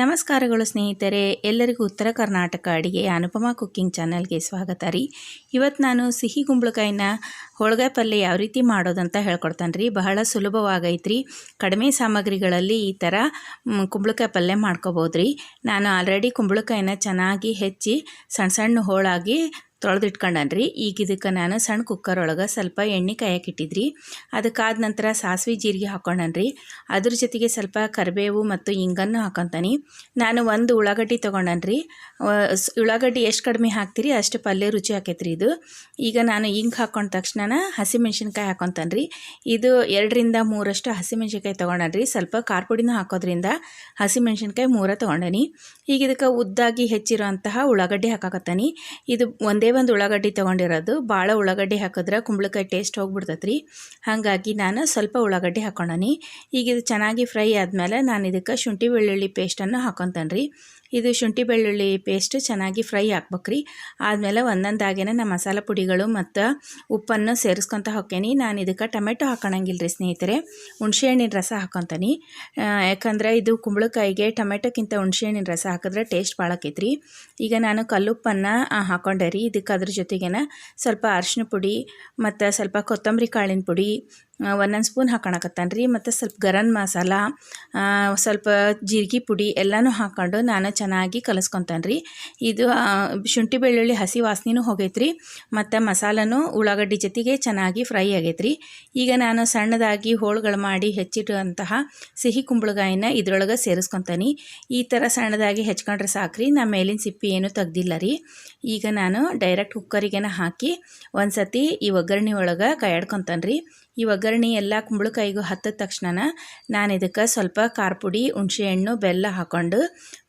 ನಮಸ್ಕಾರಗಳು ಸ್ನೇಹಿತರೆ, ಎಲ್ಲರಿಗೂ ಉತ್ತರ ಕರ್ನಾಟಕ ಅಡಿಗೆ ಅನುಪಮಾ ಕುಕ್ಕಿಂಗ್ ಚಾನಲ್ಗೆ ಸ್ವಾಗತ ರೀ. ಇವತ್ತು ನಾನು ಸಿಹಿ ಕುಂಬಳಕಾಯಿನ ಹೋಳ್ಗೆ ಪಲ್ಯ ಯಾವ ರೀತಿ ಮಾಡೋದಂತ ಹೇಳ್ಕೊಡ್ತಾನೆ ರೀ. ಬಹಳ ಸುಲಭವಾಗೈತ್ರಿ. ಕಡಿಮೆ ಸಾಮಗ್ರಿಗಳಲ್ಲಿ ಈ ಥರ ಕುಂಬಳಕಾಯಿ ಪಲ್ಯ ಮಾಡ್ಕೋಬೋದು ರೀ. ನಾನು ಆಲ್ರೆಡಿ ಕುಂಬಳಕಾಯಿನ ಚೆನ್ನಾಗಿ ಹೆಚ್ಚಿ ಸಣ್ಣ ಸಣ್ಣ ಹೋಳಾಗಿ ತೊಳೆದಿಟ್ಕೊಂಡನ್ರಿ. ಈಗ ಇದಕ್ಕೆ ನಾನು ಸಣ್ಣ ಕುಕ್ಕರ್ ಒಳಗೆ ಸ್ವಲ್ಪ ಎಣ್ಣೆ ಕಾಯಕ್ಕಿಟ್ಟಿದ್ರಿ. ಅದಕ್ಕಾದ ನಂತರ ಸಾಸಿವೆ, ಜೀರಿಗೆ ಹಾಕೊಂಡನ್ರಿ. ಅದ್ರ ಜೊತೆಗೆ ಸ್ವಲ್ಪ ಕರಿಬೇವು ಮತ್ತು ಇಂಗನ್ನು ಹಾಕೊತಾನೆ. ನಾನು ಒಂದು ಉಳ್ಳಾಗಡ್ಡಿ ತೊಗೊಂಡನ್ರಿ. ಉಳ್ಳಾಗಡ್ಡಿ ಎಷ್ಟು ಕಡಿಮೆ ಹಾಕ್ತೀರಿ ಅಷ್ಟು ಪಲ್ಯ ರುಚಿ ಹಾಕೈತ್ರಿ ಇದು. ಈಗ ನಾನು ಹಿಂಗೆ ಹಾಕೊಂಡ ತಕ್ಷಣ ಹಸಿಮೆಣ್ಸಿನ್ಕಾಯಿ ಹಾಕೊತಾನ್ರಿ. ಇದು ಎರಡರಿಂದ ಮೂರಷ್ಟು ಹಸಿಮೆಣ್ಸಿನ್ಕಾಯಿ ತೊಗೊಂಡನ್ರಿ. ಸ್ವಲ್ಪ ಖಾರ ಪುಡಿನೂ ಹಾಕೋದ್ರಿಂದ ಹಸಿಮೆಣ್ಸಿನ್ಕಾಯಿ ಮೂರ ತೊಗೊಂಡನಿ. ಈಗ ಇದಕ್ಕೆ ಉದ್ದಾಗಿ ಹೆಚ್ಚಿರೋಂತಹ ಉಳ್ಳಾಗಡ್ಡಿ ಹಾಕಾಕತ್ತಾನಿ. ಇದು ಒಂದೇ ಒಂದು ಉಳ್ಳಾಗಡ್ಡಿ ತೊಗೊಂಡಿರೋದು. ಭಾಳ ಉಳ್ಳಾಗಡ್ಡಿ ಹಾಕಿದ್ರೆ ಕುಂಬಳಕಾಯಿ ಟೇಸ್ಟ್ ಹೋಗ್ಬಿಡ್ತೈತ್ರಿ. ಹಾಗಾಗಿ ನಾನು ಸ್ವಲ್ಪ ಉಳ್ಳಾಗಡ್ಡಿ ಹಾಕೊಂಡನಿ ಈಗ ಇದು ಚೆನ್ನಾಗಿ ಫ್ರೈ ಆದಮೇಲೆ ನಾನು ಇದಕ್ಕೆ ಶುಂಠಿ ಬೆಳ್ಳುಳ್ಳಿ ಪೇಸ್ಟನ್ನು ಹಾಕೊತಾನೆ ರೀ. ಇದು ಶುಂಠಿ ಬೆಳ್ಳುಳ್ಳಿ ಪೇಸ್ಟ್ ಚೆನ್ನಾಗಿ ಫ್ರೈ ಹಾಕ್ಬೇಕ್ರಿ. ಆದಮೇಲೆ ಒಂದೊಂದಾಗೇನೆ ನಮ್ಮ ಮಸಾಲೆ ಪುಡಿಗಳು ಮತ್ತು ಉಪ್ಪನ್ನು ಸೇರಿಸ್ಕೊತ ಹಾಕೇನಿ ನಾನು ಇದಕ್ಕೆ ಟೊಮೆಟೊ ಹಾಕೊಳಂಗಿಲ್ಲ ರೀ ಸ್ನೇಹಿತರೆ. ಹುಣಸೆಹಣ್ಣಿನ ರಸ ಹಾಕೊತಾನೆ ಯಾಕಂದ್ರೆ ಇದು ಕುಂಬಳಕಾಯಿಗೆ ಟೊಮೆಟೊಕ್ಕಿಂತ ಹುಣಸೆಹಣ್ಣಿನ ರಸ ಹಾಕಿದ್ರೆ ಟೇಸ್ಟ್ ಭಾಳ ಆಕೈತ್ರಿ. ಈಗ ನಾನು ಕಲ್ಲುಪ್ಪನ್ನು ಹಾಕೊಂಡೆ ರೀ. ಇದಕ್ಕೆ ಅದ್ರ ಜೊತೆಗೇನ ಸ್ವಲ್ಪ ಅರಿಶಿನ ಪುಡಿ ಮತ್ತು ಸ್ವಲ್ಪ ಕೊತ್ತಂಬರಿ ಕಾಳಿನ ಪುಡಿ ಒಂದೊಂದು ಸ್ಪೂನ್ ಹಾಕೊಳಕತ್ತಾನೆ ರೀ ಮತ್ತು ಸ್ವಲ್ಪ ಗರಂ ಮಸಾಲ ಸ್ವಲ್ಪ ಜೀರಿಗೆ ಪುಡಿ ಎಲ್ಲನೂ ಹಾಕ್ಕೊಂಡು ನಾನು ಚೆನ್ನಾಗಿ ಕಲಸ್ಕೊತಾನೆ ರೀ ಇದು ಶುಂಠಿ ಬೆಳ್ಳುಳ್ಳಿ ಹಸಿ ವಾಸನೆನೂ ಹೋಗೈತ್ರಿ, ಮತ್ತು ಮಸಾಲನೂ ಉಳ್ಳಾಗಡ್ಡಿ ಜೊತೆಗೆ ಚೆನ್ನಾಗಿ ಫ್ರೈ ಆಗೈತ್ರಿ. ಈಗ ನಾನು ಸಣ್ಣದಾಗಿ ಹೋಳುಗಳು ಮಾಡಿ ಹೆಚ್ಚಿಟ್ಟಂತಹ ಸಿಹಿ ಕುಂಬಳಕಾಯಿನ ಇದ್ರೊಳಗೆ ಸೇರಿಸ್ಕೊತಾನೆ. ಈ ಥರ ಸಣ್ಣದಾಗಿ ಹೆಚ್ಕೊಂಡ್ರೆ ಸಾಕ್ರಿ ನಾ ಮೇಲಿನ ಸಿಪ್ಪಿ ಏನೂ ತೆಗ್ದಿಲ್ಲ ರೀ ಈಗ ನಾನು ಡೈರೆಕ್ಟ್ ಕುಕ್ಕರಿಗೆನ ಹಾಕಿ ಒಂದು ಸತಿ ಈ ಒಗ್ಗರಣೆ ಒಳಗೆ ಕೈಯಾಡ್ಕೊತಾನೆ ರೀ ಈ ಒಗ್ಗರಣೆ ಎಲ್ಲ ಕುಂಬಳಕಾಯಿಗೂ ಹತ್ತಿದ ತಕ್ಷಣ ನಾನು ಇದಕ್ಕೆ ಸ್ವಲ್ಪ ಖಾರ ಪುಡಿ ಹುಣಸೆಹಣ್ಣು, ಬೆಲ್ಲ ಹಾಕ್ಕೊಂಡು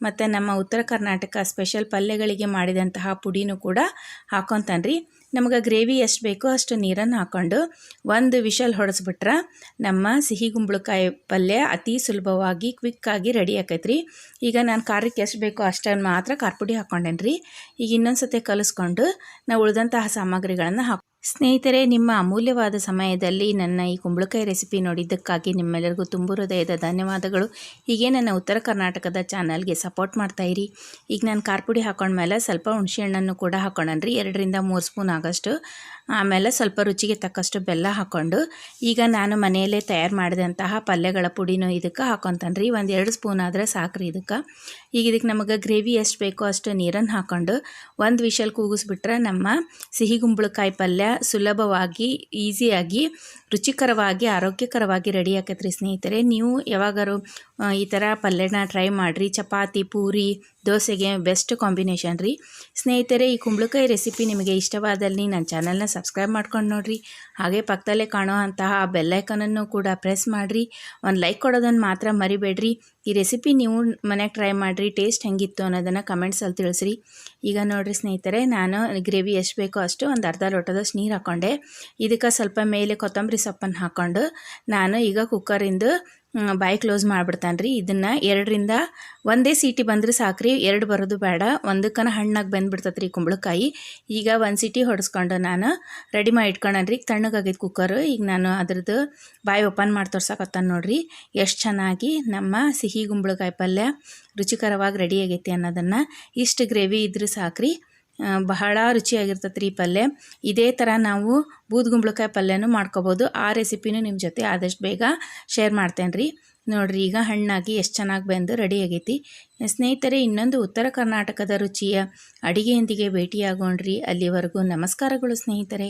ಮತ್ತು ನಮ್ಮ ಉತ್ತರ ಕರ್ನಾಟಕ ಸ್ಪೆಷಲ್ ಪಲ್ಯಗಳಿಗೆ ಮಾಡಿದಂತಹ ಪುಡಿನೂ ಕೂಡ ಹಾಕ್ಕೊತಾನೆ ರೀ ನಮಗೆ ಗ್ರೇವಿ ಎಷ್ಟು ಬೇಕೋ ಅಷ್ಟು ನೀರನ್ನು ಹಾಕ್ಕೊಂಡು ಒಂದು ವಿಷಲ್ ಹೊಡೆಸ್ಬಿಟ್ರೆ ನಮ್ಮ ಸಿಹಿ ಕುಂಬಳಕಾಯಿ ಪಲ್ಯ ಅತಿ ಸುಲಭವಾಗಿ ಕ್ವಿಕ್ಕಾಗಿ ರೆಡಿ ಆಕೈತ್ರಿ. ಈಗ ನಾನು ಖಾರಕ್ಕೆ ಎಷ್ಟು ಬೇಕೋ ಅಷ್ಟನ್ನು ಮಾತ್ರ ಖಾರ ಪುಡಿ ಹಾಕ್ಕೊಂಡೇನಿ ರೀ ಈಗ ಇನ್ನೊಂದು ಸತಿ ಕಲಿಸ್ಕೊಂಡು ನಾವು ಉಳಿದಂತಹ ಸಾಮಗ್ರಿಗಳನ್ನು ಹಾಕ್ ಸ್ನೇಹಿತರೆ, ನಿಮ್ಮ ಅಮೂಲ್ಯವಾದ ಸಮಯದಲ್ಲಿ ನನ್ನ ಈ ಕುಂಬಳಕಾಯಿ ರೆಸಿಪಿ ನೋಡಿದ್ದಕ್ಕಾಗಿ ನಿಮ್ಮೆಲ್ಲರಿಗೂ ತುಂಬು ಹೃದಯದ ಧನ್ಯವಾದಗಳು. ಹೀಗೆ ನನ್ನ ಉತ್ತರ ಕರ್ನಾಟಕದ ಚಾನಲ್ಗೆ ಸಪೋರ್ಟ್ ಮಾಡ್ತಾಯಿರಿ ಈಗ ನಾನು ಕಾರ್ಪುಡಿ ಹಾಕೊಂಡ ಮೇಲೆ ಸ್ವಲ್ಪ ಹುಣಸೆಹಣ್ಣನ್ನು ಕೂಡ ಹಾಕೊಂಡನ್ರಿ ಎರಡರಿಂದ ಮೂರು ಸ್ಪೂನ್ ಆಗೋಷ್ಟು. ಆಮೇಲೆ ಸ್ವಲ್ಪ ರುಚಿಗೆ ತಕ್ಕಷ್ಟು ಬೆಲ್ಲ ಹಾಕ್ಕೊಂಡು ಈಗ ನಾನು ಮನೆಯಲ್ಲೇ ತಯಾರು ಮಾಡಿದಂತಹ ಪಲ್ಯಗಳ ಪುಡಿನೂ ಇದಕ್ಕೆ ಹಾಕೊತಾನ್ರಿ ಒಂದು ಎರಡು ಸ್ಪೂನ್ ಆದರೆ ಸಾಕ್ರಿ ಇದಕ್ಕೆ. ಈಗ ಇದಕ್ಕೆ ನಮಗೆ ಗ್ರೇವಿ ಎಷ್ಟು ಬೇಕೋ ಅಷ್ಟು ನೀರನ್ನು ಹಾಕ್ಕೊಂಡು ಒಂದು ವಿಷಲ್ ಕೂಗಿಸ್ಬಿಟ್ರೆ ನಮ್ಮ ಸಿಹಿ ಕುಂಬಳಕಾಯಿ ಪಲ್ಯ ಸುಲಭವಾಗಿ, ಈಸಿಯಾಗಿ, ರುಚಿಕರವಾಗಿ, ಆರೋಗ್ಯಕರವಾಗಿ ರೆಡಿ ಆಕೈತ್ರಿ ಸ್ನೇಹಿತರೆ, ನೀವು ಯಾವಾಗಾರು ಈ ಥರ ಪಲ್ಯನ ಟ್ರೈ ಮಾಡಿರಿ. ಚಪಾತಿ, ಪೂರಿ ದೋಸೆಗೆ ಬೆಸ್ಟ್ ಕಾಂಬಿನೇಷನ್ ರೀ. ಸ್ನೇಹಿತರೆ, ಈ ಕುಂಬಳಕಾಯಿ ರೆಸಿಪಿ ನಿಮಗೆ ಇಷ್ಟವಾದಲ್ಲಿ ನನ್ನ ಚಾನಲ್ನ ಸಬ್ಸ್ಕ್ರೈಬ್ ಮಾಡ್ಕೊಂಡು ನೋಡಿರಿ. ಹಾಗೆ ಪಕ್ಕದಲ್ಲೇ ಕಾಣೋ ಅಂತಹ ಬೆಲ್ಲೈಕನನ್ನು ಕೂಡ ಪ್ರೆಸ್ ಮಾಡಿರಿ. ಒಂದು ಲೈಕ್ ಕೊಡೋದನ್ನು ಮಾತ್ರ ಮರಿಬೇಡ್ರಿ. ಈ ರೆಸಿಪಿ ನೀವು ಮನೆಗೆ ಟ್ರೈ ಮಾಡಿರಿ ಟೇಸ್ಟ್ ಹೆಂಗಿತ್ತು ಅನ್ನೋದನ್ನು ಕಮೆಂಟ್ಸಲ್ಲಿ ತಿಳಿಸ್ರಿ. ಈಗ ನೋಡಿರಿ ಸ್ನೇಹಿತರೆ, ನಾನು ಗ್ರೇವಿ ಎಷ್ಟು ಬೇಕೋ ಅಷ್ಟು ಒಂದು ಅರ್ಧ ಲೋಟದಷ್ಟು ನೀರು ಹಾಕ್ಕೊಂಡೆ ಇದಕ್ಕೆ ಸ್ವಲ್ಪ ಮೇಲೆ ಕೊತ್ತಂಬರಿ ಸೊಪ್ಪನ್ನು ಹಾಕ್ಕೊಂಡು ನಾನು ಈಗ ಕುಕ್ಕರಿಂದು ಬಾಯಿ ಕ್ಲೋಸ್ ಮಾಡಿಬಿಡ್ತಾನೆ ರೀ ಇದನ್ನು ಎರಡರಿಂದ ಒಂದೇ ಸೀಟಿ ಬಂದರೆ ಸಾಕ್ರಿ. ಎರಡು ಬರೋದು ಬೇಡ. ಒಂದಕ್ಕನ ಹಣ್ಣಾಗಿ ಬಂದುಬಿಡ್ತೈತೆ ರೀ ಕುಂಬಳಕಾಯಿ. ಈಗ ಒಂದು ಸೀಟಿ ಹೊಡೆಸ್ಕೊಂಡು ನಾನು ರೆಡಿ ಮಾಡಿ ಇಟ್ಕೊಂಡನ್ರಿ. ಈಗ ತಣ್ಣಗಾಗೈತೆ ಕುಕ್ಕರು ಈಗ ನಾನು ಅದ್ರದ್ದು ಬಾಯಿ ಓಪನ್ ಮಾಡಿ ತೋರ್ಸಕತ್ತಾನ ನೋಡ್ರಿ. ಎಷ್ಟು ಚೆನ್ನಾಗಿ ನಮ್ಮ ಸಿಹಿ ಕುಂಬಳಕಾಯಿ ಪಲ್ಯ ರುಚಿಕರವಾಗಿ ರೆಡಿ ಆಗೈತಿ ಅನ್ನೋದನ್ನು ಇಷ್ಟು ಗ್ರೇವಿ ಇದ್ರೆ ಸಾಕ್ರಿ. ಬಹಳ ರುಚಿಯಾಗಿರ್ತೈತೆ ರೀ ಪಲ್ಯ. ಇದೇ ಥರ ನಾವು ಬೂದ್ಗುಂಬಳಕಾಯಿ ಪಲ್ಯನೂ ಮಾಡ್ಕೋಬೋದು. ಆ ರೆಸಿಪಿನೂ ನಿಮ್ಮ ಜೊತೆ ಆದಷ್ಟು ಬೇಗ ಶೇರ್ ಮಾಡ್ತೇನೆ ರೀ ನೋಡಿರಿ, ಈಗ ಹಣ್ಣಾಗಿ ಎಷ್ಟು ಚೆನ್ನಾಗಿ ಬೆಂದು ರೆಡಿ ಆಗೈತಿ. ಸ್ನೇಹಿತರೆ, ಇನ್ನೊಂದು ಉತ್ತರ ಕರ್ನಾಟಕದ ರುಚಿಯ ಅಡಿಗೆಯೊಂದಿಗೆ ಭೇಟಿಯಾಗೋಣ್ರಿ. ಅಲ್ಲಿವರೆಗೂ ನಮಸ್ಕಾರಗಳು ಸ್ನೇಹಿತರೆ.